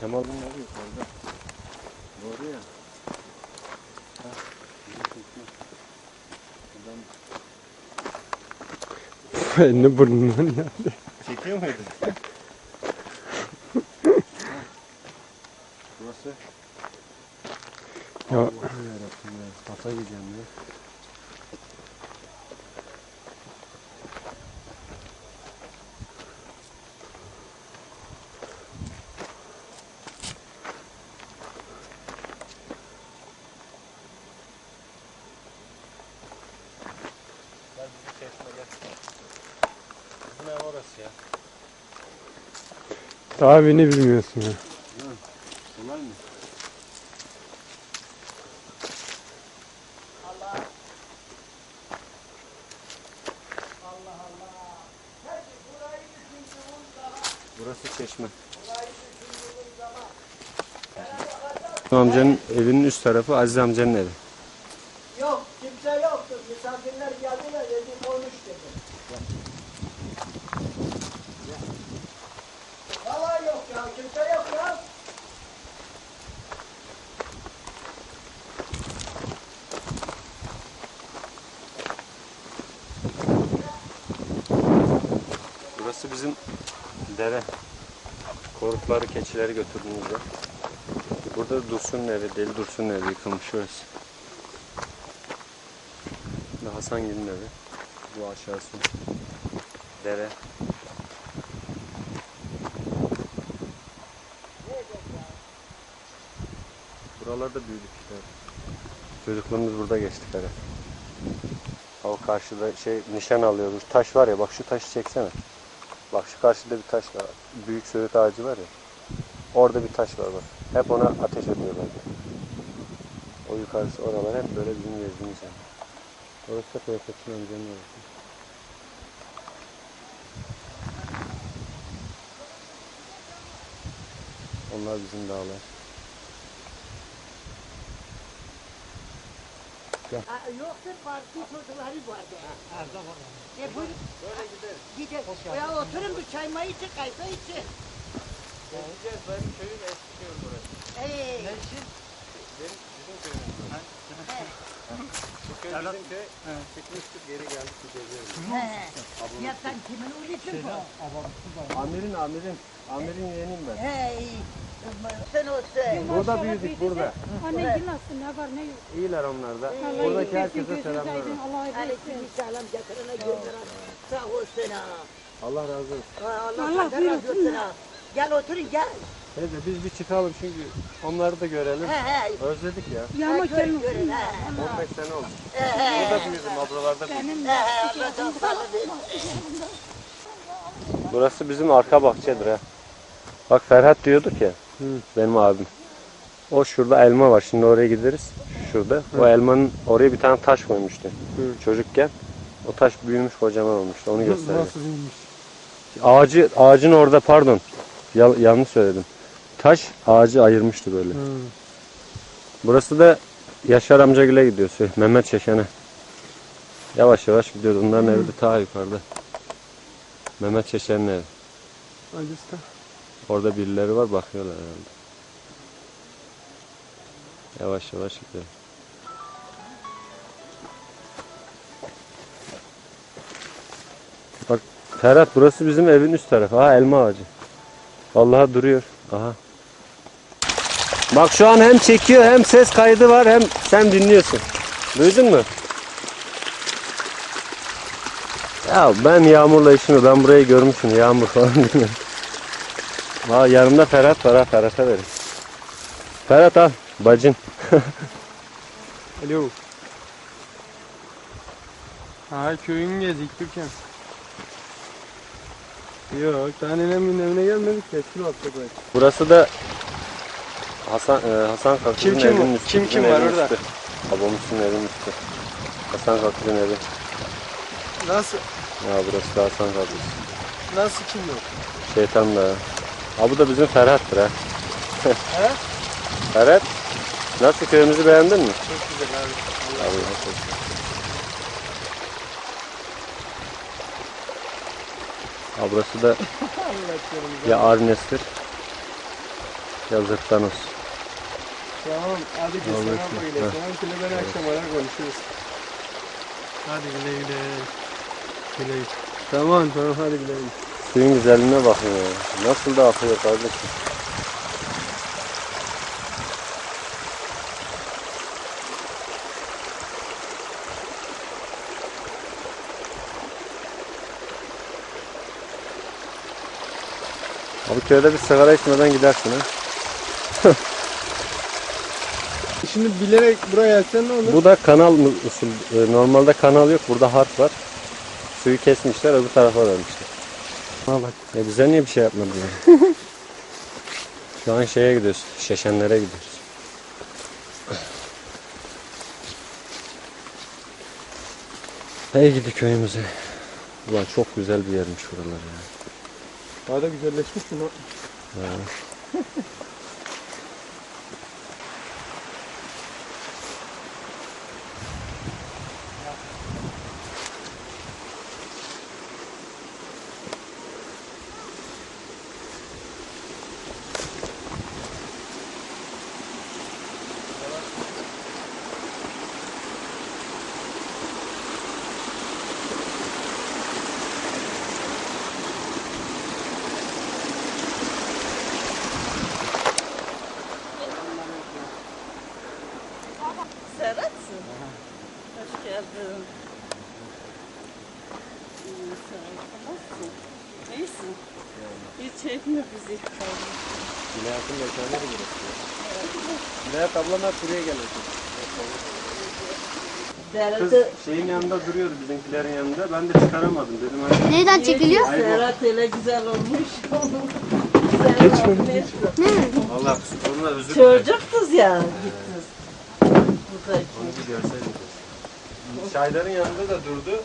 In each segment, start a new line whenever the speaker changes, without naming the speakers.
Kemal'in evi yukarıda. Doğru ya. Ha, bizim çekme. Buradan
Elini burnundan geldi.
çekiyor muydu? Burası.
Ya.
Allah'ım yarabbim ya. Kasa gideceğim ya. Çekme gel. Bizim ev orası ya.
Daha beni bilmiyorsun ya.
Kolay mı? Burası çeşme. Amcanın evinin üst tarafı Aziz amcanın evi.
Yok kimse yoktu. Misafirler geldiler dedi konuş dedi. Valla yok ya kimse yok ya.
Burası bizim dere. Korukları, keçileri götürdüğümüzde. Burada Dursun'un evi, Deli Dursun'un evi yıkılmış şurası. Ve Hasan Gül'ün evi. Bu aşağısı. Dere. Buralarda büyüdük işte. Çocukluğumuz burada geçti kare. O karşıda şey nişan alıyoruz. Taş var ya bak şu taşı çeksene. Bak şu karşıda bir taş var. Büyük söğüt ağacı var ya. Orada bir taş var bak. Hep ona ateş ediyorlar. O yukarısı oralar hep böyle bizim gezdiğimiz yer. Orası da Feyyakat'ın amcanın orası. Onlar bizim dağlar.
Yoksa parti çocukları vardı. Her zaman. E buyurun. Böyle gideriz. Gidelim. Ya oturun bir çay mayı için kayfa için.
Gideceğiz benim köyüm Eskişehir burası.
Ee,
Benim, bizim köyümüz. Bu köy bizim köy. Çıkmıştık geri geldik geziyoruz.
he. Ya sen kimin uğraşın bu?
Amirin amirin. Amirin yeğeniyim ben.
Hey. Sen olsun.
Burada büyüdük burada.
Anneciğim nasıl ne var ne yok.
İyiler onlar da.
Allah
Buradaki herkese
gözünüzü
selamlar.
aydın, Allah iyilik
Aleyküm
versin.
selam yakınına gönderen. Sağ olsun ha.
Allah razı olsun.
Allah, razı olsun ha. Gel oturun gel.
Neyse biz bir çıkalım çünkü onları da görelim.
He he.
Özledik ya.
Yağma
görün,
gelmesin.
he.
15 sene oldu.
He he.
Burada büyüdüm ablalarda büyüdüm.
Benim
He he. Allah sağlık versin.
Burası bizim arka bahçedir ha. Bak Ferhat diyorduk ya. Benim abim. O şurada elma var. Şimdi oraya gideriz. Şurada. O elmanın oraya bir tane taş koymuştu. Çocukken. O taş büyümüş kocaman olmuştu. Onu gösterdi.
Nasıl bilmiş?
Ağacı ağacın orada pardon. Ya- yanlış söyledim. Taş ağacı ayırmıştı böyle. Burası da Yaşar amcagile gidiyor. Söyle, Mehmet Şeşen'e. Yavaş yavaş gidiyoruz. Onların evi de ta yukarıda. Mehmet Şeşen'in evi.
Acısta.
Orada birileri var bakıyorlar herhalde. Yavaş yavaş gidiyor. Bak Ferhat burası bizim evin üst tarafı. Ha elma ağacı. Vallahi duruyor. Aha. Bak şu an hem çekiyor hem ses kaydı var hem sen dinliyorsun. Duydun mu? Ya ben yağmurla işimi ben burayı görmüşüm yağmur falan. Aa, yanımda Ferhat var ha Ferhat'a verin. Ferhat al bacın.
Alo. Ha köyün gezdik Türkan. Yok daha nenemin evine gelmedik ya. Kilo atladık.
Burası da Hasan e, Hasan Kakül'ün
Kim kim
evinin üstü.
Kim
bizim
kim var
evin
orada?
üstü. Babamızın evinin üstü. Hasan Kakül'ün evi.
Nasıl
Ya burası da Hasan Kakül.
nasıl kim yok?
Şeytan da. Ha bu da bizim Ferhat'tır ha.
He?
Ferhat. Nasıl köyümüzü beğendin mi?
Çok güzel abi.
Allah razı olsun. Ha burası da ya Arnes'tir Yazıktan olsun.
Tamam hadi
ki-
böyle. Tamam şimdi ben akşam ara konuşuruz. Hadi güle güle. Güle güle. Tamam tamam hadi güle güle.
Suyun güzelliğine bakın ya. Nasıl da akıyor kardeşim. Abi köyde bir sigara içmeden gidersin ha.
Şimdi bilerek buraya gelsen ne olur?
Bu da kanal mı- usul. e, Normalde kanal yok. Burada harf var. Suyu kesmişler öbür tarafa vermişler.
Buna bak.
Ya bize niye bir şey yapmadı ya? Şu an şeye gidiyoruz. Şeşenlere gidiyoruz. Hey gidi köyümüze. Ulan çok güzel bir yermiş buralar ya.
Daha da güzelleşmiş mi? lan?
Serhat'sın. Hoş geldin. İyi, sağ ol. Nasılsın? İyisin. Hiç çekme bizi.
Da burası. Vilayet ablam hep buraya geliyor. Kız şeyin yanında duruyordu bizimkilerin yanında. Ben de çıkaramadım dedim. Hani
Neyden çekiliyor?
Serhat öyle güzel olmuş.
Geçmedi,
Valla onunla özür dilerim.
Çocuktuz ya. Gittiniz.
Onu bir görseydin. Çayların yanında da durdu.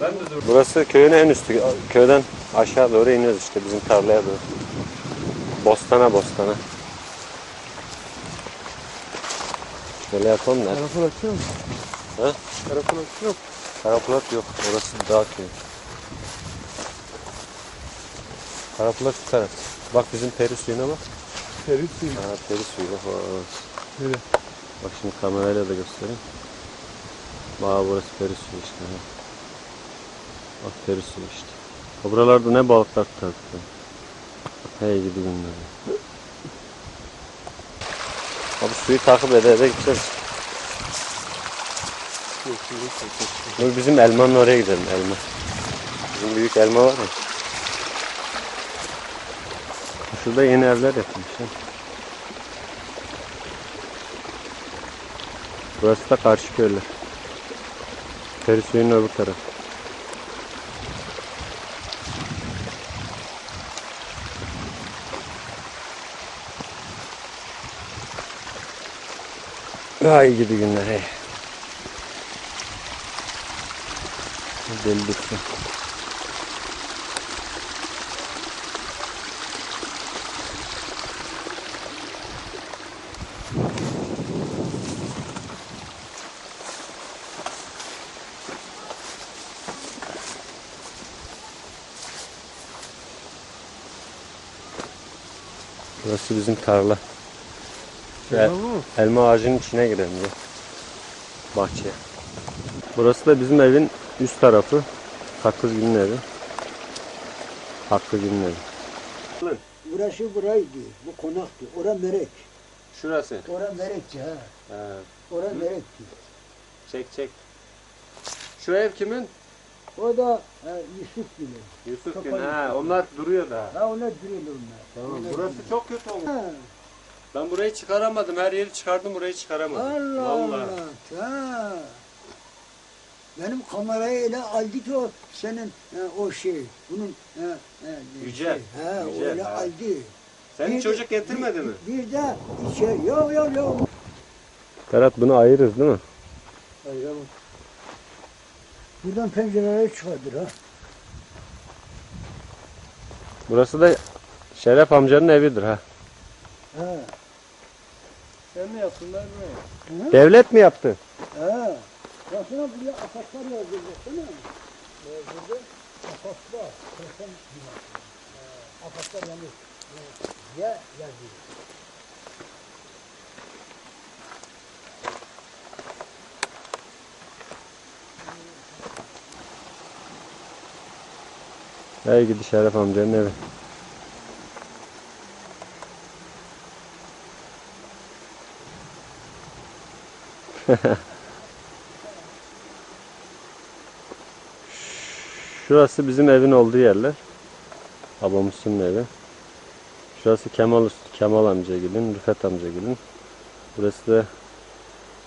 Ben de durdum. Burası köyün en üstü. Köyden aşağı doğru iniyoruz işte bizim tarlaya doğru. Bostana bostana. Şöyle yapalım da.
Telefon açıyor musun?
Ha?
Telefon açıyor mu?
Karapulat yok. Orası dağ köyü. Karapulat şu taraf. Bak bizim peri suyuna bak.
Ferit suyu.
Ha peri suyu bak. Aa.
Öyle.
Bak şimdi kamerayla da göstereyim. Bak burası peri suyu işte. ha. Bak peri suyu işte. Ha, Buralarda ne balıklar tutardık ya. Hey gidi günler. Abi suyu takip ede ede gideceğiz. Dur bizim elmanın oraya gidelim elma. Bizim büyük elma var ya. Şurada yeni evler yapılmış. ha. Burası da karşı köyler. Peri suyunun öbür tarafı. Ay gidi günler hey. Deli bitti. Burası bizim tarla.
Mı?
Elma ağacının içine girelim ya. Bahçeye. Burası da bizim evin üst tarafı. Hakkı Gül'ün evi. Hakkı Gül'ün evi.
Burası buraydı. Bu konaktı. Ora merek.
Şurası.
Ora merekti ha.
He.
Ora merekti.
Çek çek. Şu ev kimin?
O da ha, Yusuf gibi.
Yusuf. Gün. Ha, onlar duruyor daha.
Ha ona duruyor onlar.
Tamam.
Onlar
Burası
duruyor.
çok kötü olmuş.
Ha.
Ben burayı çıkaramadım. Her yeri çıkardım burayı çıkaramadım.
Allah
Vallahi.
Allah. Ha. Benim kamerayı ele aldı ki o senin ha, o şey. Bunun ha, ha,
Yüce,
Şey. Ha,
yüce,
öyle
ha.
aldı.
Senin
Bir-
çocuk getirmedi mi?
Bir, bir de şey yok yok yok.
Ferhat bunu ayırırız değil mi?
Hayır ama.
Buradan pencereleri çıkardır ha.
Burası da Şeref amcanın evidir ha.
Ha.
Sen mi yaptın ben mi? Hı?
Devlet mi yaptı?
He. Baksana buraya asaklar yazdıracak değil mi? Yazdırdı. Asaklar. Kırsan bina. Asaklar yanıyor. Ya yazıyor.
Hey gidi Şeref amcanın evi. Şurası bizim evin olduğu yerler. Babamızın evi. Şurası Kemal Kemal amcagilin, Rıfat amcagilin. Burası da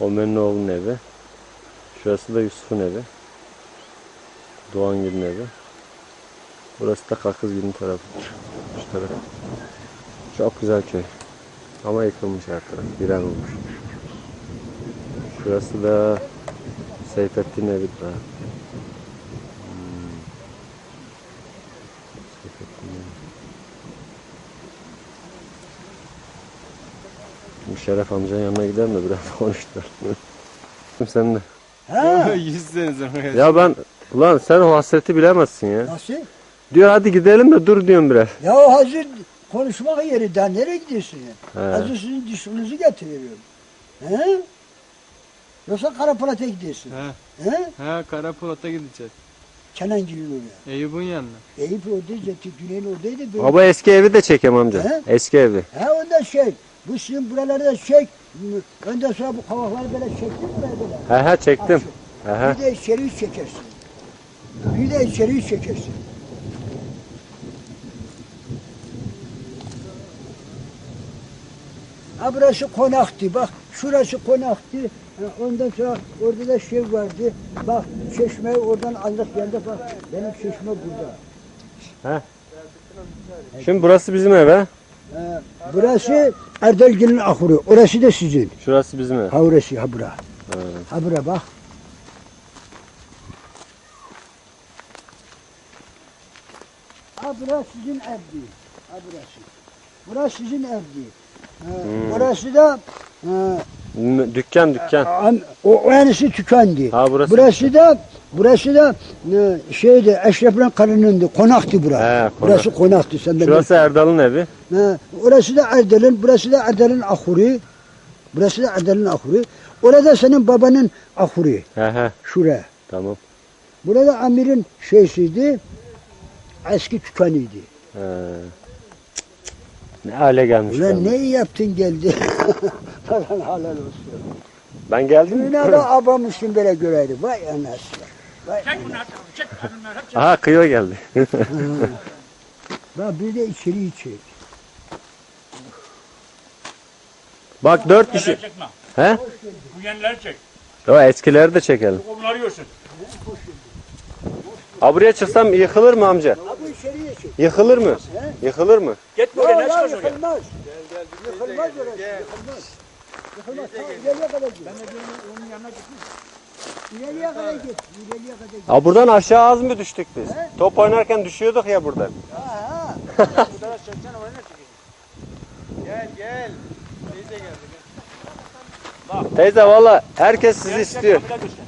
Ömer'in oğlunun evi. Şurası da Yusuf'un evi. Doğangil'in evi. Burası da Kakızgil'in tarafı. Şu taraf. Çok güzel köy. Ama yıkılmış her taraf. Viran olmuş. Şurası da Seyfettin evi daha. Hmm. Evi. Şimdi Şeref amcanın yanına gidelim de biraz konuştular. Sen de.
Ha?
Yüz sene sonra.
Ya ben ulan sen o hasreti bilemezsin ya.
Nasıl?
Diyor hadi gidelim de dur diyorum biraz.
Ya o hazır konuşmak yeri daha nereye gidiyorsun ya?
He.
Hazır sizin dişinizi getiriyorum. He? Yoksa Karapolat'a gidiyorsun.
He.
He?
He Karapolat'a gideceğiz.
Kenangil'in oraya.
Eyüp'ün yanına.
Eyüp oradaydı, Güney'in oradaydı. Böyle.
Baba eski evi de çekem amca.
He?
Eski evi.
He ondan şey. Bu sizin buralarda çek. Ondan sonra bu kavakları böyle çektin buraya böyle.
He he çektim. He he.
Bir de içeri çekersin. Bir de içeri çekersin. Ha burası konaktı. Bak şurası konaktı. Ondan sonra orada da şey vardı. Bak çeşmeyi oradan aldık geldi. Bak benim çeşme burada.
Şimdi burası bizim ev he.
Burası Erdalgil'in ahuru. Orası da sizin.
Şurası bizim ev.
Ha orası ha bura.
Ha.
Ha bura bak. Ha burası sizin evdi. Ha burası. Burası sizin evdi. Ha, Burası da
M- Dükkan dükkan.
am- o, yanısı tükendi.
Ha burası.
Burası da burası da e, şeydi Eşref'in karınındı. Konaktı bura.
He, konak.
Burası konaktı. Sen de
Şurası Erdal'ın evi.
Ha, orası da Erdal'ın, burası da Erdal'ın ahuru. Burası da Erdal'ın ahuru. Orada senin babanın ahuru.
He he.
Şuraya.
Tamam.
Burada amirin şeysiydi. Eski tükanıydı.
He. Ne hale gelmiş.
Ulan ne yaptın geldi. Falan halal olsun.
Ben geldim.
Dünyada abamışsın böyle göreydi. Vay anasını. Vay
Aha kıyıyor geldi.
Bak bir de içeri içeri.
Bak dört kişi.
Çekme.
He?
Bu yenileri çek.
O eskileri de çekelim.
Onları yiyorsun.
Ha buraya çıksam yıkılır mı amca?
Ha bu içeriye çek.
Yıkılır mı? Yıkılır mı?
Gitme
Ya,
oraya ne
ya
çıkarsın oraya?
yıkılmaz. Yıkılmaz orası. Yıkılmaz. Yıkılmaz. Ta ileriye kadar git. İleriye kadar git. İleriye kadar git.
Ha buradan aşağı az mı düştük biz? Top oynarken düşüyorduk ya buradan.
Ha, ha.
Gel gel. Teyze geldi.
Teyze valla herkes sizi istiyor.
Bir daha göster.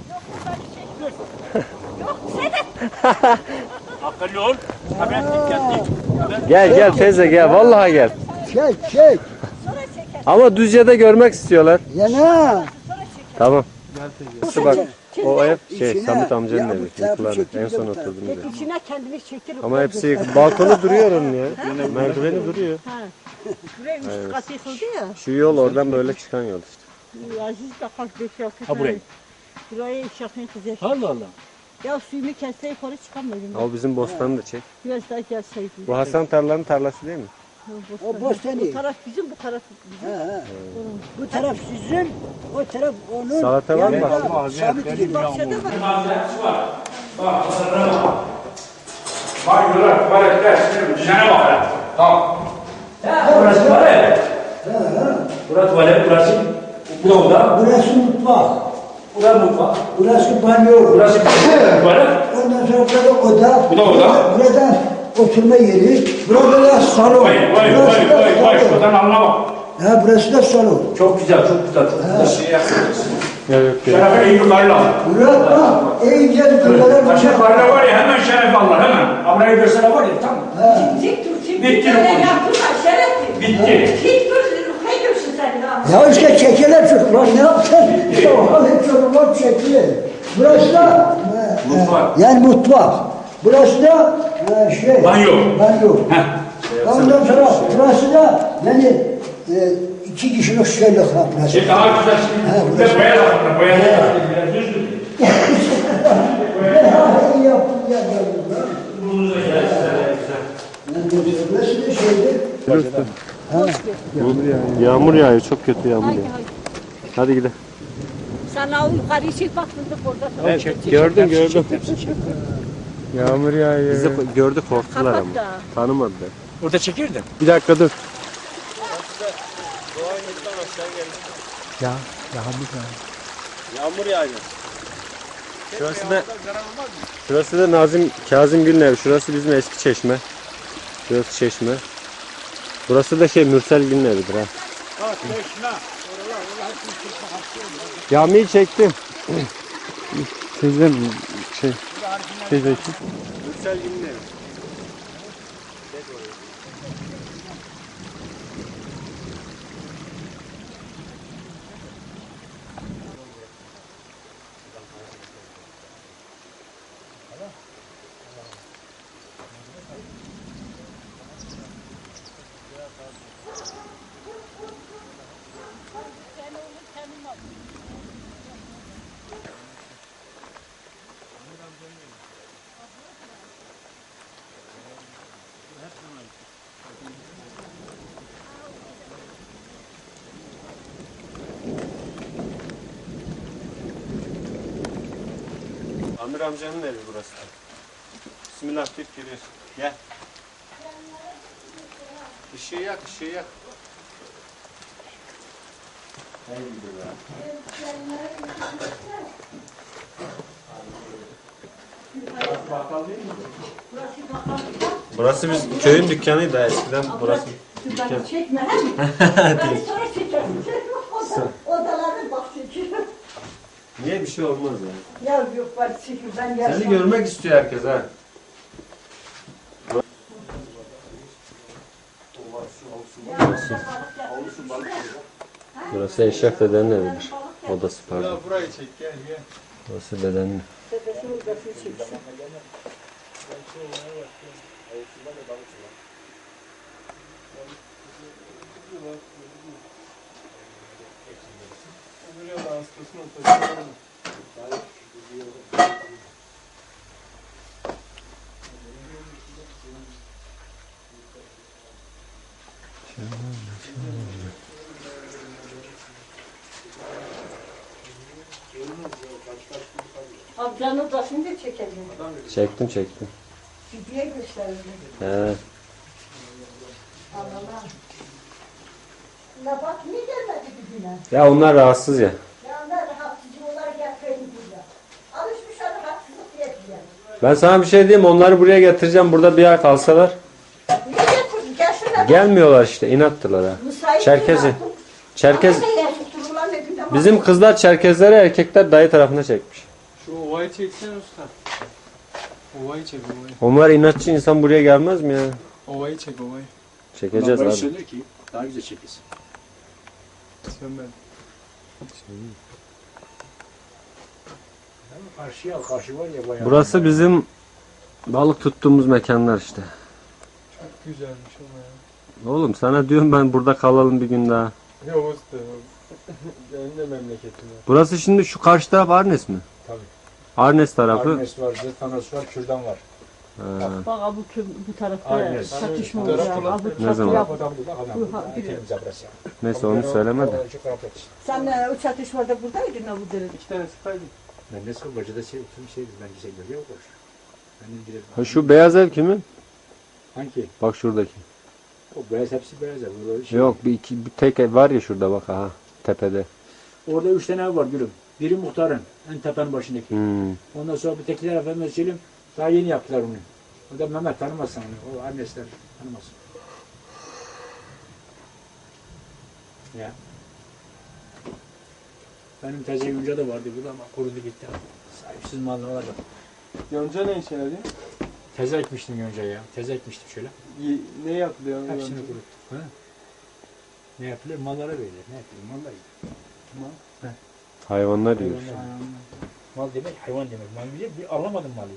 Akıllı ol. Hemen dikkatli.
Gel gel teyze gel vallahi gel.
Çek çek.
Ama Düzce'de görmek istiyorlar.
Yana.
Tamam. İşte bak o ev şey
İçine-
Samit amcanın
Ya bu
evi.
tarafı
Yıkılan en son
bu tarafı.
oturduğumuz ev.
İçine kendini çektir.
Ama hepsi. Balkonu duruyor onun ya. Merdiveni duruyor.
Buraya üç kat yıkıldı ya.
Şu yol oradan böyle çıkan yol işte.
Aziz de kalk beş altı
Ha, burayı.
Buraya iş yapmaya güzel.
Allah Allah.
Ya suyumu kesse yukarı çıkamıyordum.
Ama bizim bostanı da çek.
Biraz daha gelseydim.
Bu Hasan Tarlan'ın tarlası değil mi?
O bostani.
Bu taraf bizim, bu taraf bizim.
Ha, ha. Bu taraf sizin, o taraf onun.
Salata var mı?
yanında Sabit gibi.
Bahçede var.
Var yürü. Var etler. Düzene bak hele. Tamam. Burası tuvalet. Burası tuvalet. Burası bu da oda.
Burası mutfak,
Burası mutfak.
burası banyo.
Burası tuvalet.
Ondan sonra burada oda.
Bu da oda.
Burada oturma yeri. Burada da salon.
Vay vay
burası
vay
da
vay vay.
salon.
Şuradan anla bak.
Ha, burası da salon.
Çok güzel, çok güzel. Çok güzel. Şey yapıyorsun. Şerefe iyi yukarıla.
Burası bak, en güzel
Taşı
bak.
yukarıda var ya hemen şeref alır hemen. Abrayı görsene var ya tamam. Bitti bu iş. Bitti.
Ya işte çekeler çocuklar ne yapsın? Ya hadi çocuklar çekiyor. Burası da
Mutfak.
yani mutfak. Burası da Ha, şey,
Banyo.
banyo.
Heh.
Ondan sonra burası da yani e, iki kişilik şeylik ha burası.
Şey daha güzel şimdi. Bir de boya da var. Boya da var. Biraz düz mü?
Ben ha iyi yaptım ya.
Burnunuz da güzel.
Burası da şeydi.
Yağmur yağıyor. Çok kötü yağmur yağıyor. Hadi gidelim.
Sen o yukarı çık bak fındık orada.
Gördüm gördüm. Yağmur yağıyor.
Bizi gördü korktular ama. Tanımadılar.
Orada çekirdim.
Bir dakika dur.
Yağmur yağıyor. Şurası da Şurası da Nazım Kazım Gül'ün evi. Şurası bizim eski çeşme. Şurası çeşme. Burası da şey Mürsel Gül'ün evidir ha. Camiyi çektim.
Sizde mi şey.
Mürsel Gül'ün evi. Amir amcanın evi burası. Bismillah deyip giriyorsun. Gel. Işığı yak, ışığı yak. Burası biz köyün dükkanıydı ha, eskiden burası.
Şuradan çekme he mi? Ben sonra çekerim. Çekiyorum.
Niye bir şey olmaz ya?
Ya yok var çekiyor ben
Seni
yaşam.
görmek istiyor herkes ha. Burası Eşref dedenin evidir. Odası pardon.
burayı çek gel gel.
Burası dedenin.
Buraya da hastasını
odasını da çekelim.
Çektim çektim.
Gidiye gösterelim.
He.
Allah'ım. La bak niye gelmedi bir güne?
Ya onlar rahatsız ya.
Ya onlar rahatsızcı olarak yapayım burada. Alışmışlar rahatsızlık diye diye.
Ben sana bir şey diyeyim onları buraya getireceğim. Burada bir ay kalsalar.
Niye getirdin? Gelsinler.
Gelmiyorlar işte inattılar ha.
Müsait
Çerkezi. Çerkez.
Ama ne ne.
Bizim kızlar Çerkezleri erkekler dayı tarafına çekmiş.
Şu ovayı çeksene usta. Ovayı çek ovayı.
Onlar inatçı insan buraya gelmez mi ya?
Ovayı çek ovayı.
Çekeceğiz abi.
daha güzel çekilsin.
Sen ben.
Karşıya al, karşı var ya bayağı.
Burası bizim balık tuttuğumuz mekanlar işte.
Çok güzelmiş ama ya.
Oğlum sana diyorum ben burada kalalım bir gün daha.
Yok usta. Benim de memleketim.
Burası şimdi şu karşı taraf Arnes mi?
Tabii.
Arnes tarafı.
Arnes var, Zetanos var, Kürdan var.
Ha.
Bak bu, kö- bu tarafta
Aynen.
çatışma oluyor. Bu
Ne zaman?
ha-.
Neyse onu söyleme de.
Sen e, o çatışmada buradaydın ha bu derede.
İki tane sıkaydım.
Ben de sıkı bacada şey, tüm şey ben güzel görüyor koş. Gidelim.
Ha şu beyaz ev kimin?
Hangi?
Bak şuradaki.
O beyaz hepsi beyaz ya. Böyle şey.
Yok bir iki bir tek ev var ya şurada bak aha tepede.
Orada üç tane ev var gülüm. Biri muhtarın. En tepenin başındaki.
Hmm.
Ondan sonra bir tekiler efendim söyleyeyim. Daha yeni yaptılar onu. O da Mehmet tanımazsın onu. O annesler tanımaz. Ya. Benim teze yunca da vardı burada ama kurudu gitti. Sahipsiz mal ne olacak?
Yonca ne işe yarıyor?
Teze ekmiştim yonca ya. Teze ekmiştim şöyle.
Ye- Ne yapılıyor?
Hepsini
yonca?
kuruttuk. Ha? Ne yapılır? Mallara verilir. Ne yapılır? Mallar yiyor.
Hayvanlar yiyor.
Hayvanlar. Mal demek hayvan demek. Mal bile bir alamadım malı.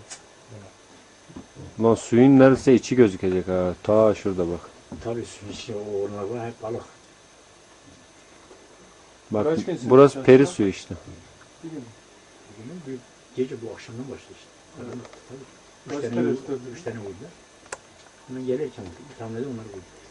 Lan suyun neredeyse içi gözükecek ha. Ta şurada bak.
Tabii su içi o onlar var hep balık.
Bak
Kaç gün
burası
sürmüş
peri suyu işte.
Bugün bir gece bu akşamdan başladı işte. Karanlık tabii. Üç
Kaç
tane,
tane
üç tane vurdular. Hemen gelirken de onları vurdu.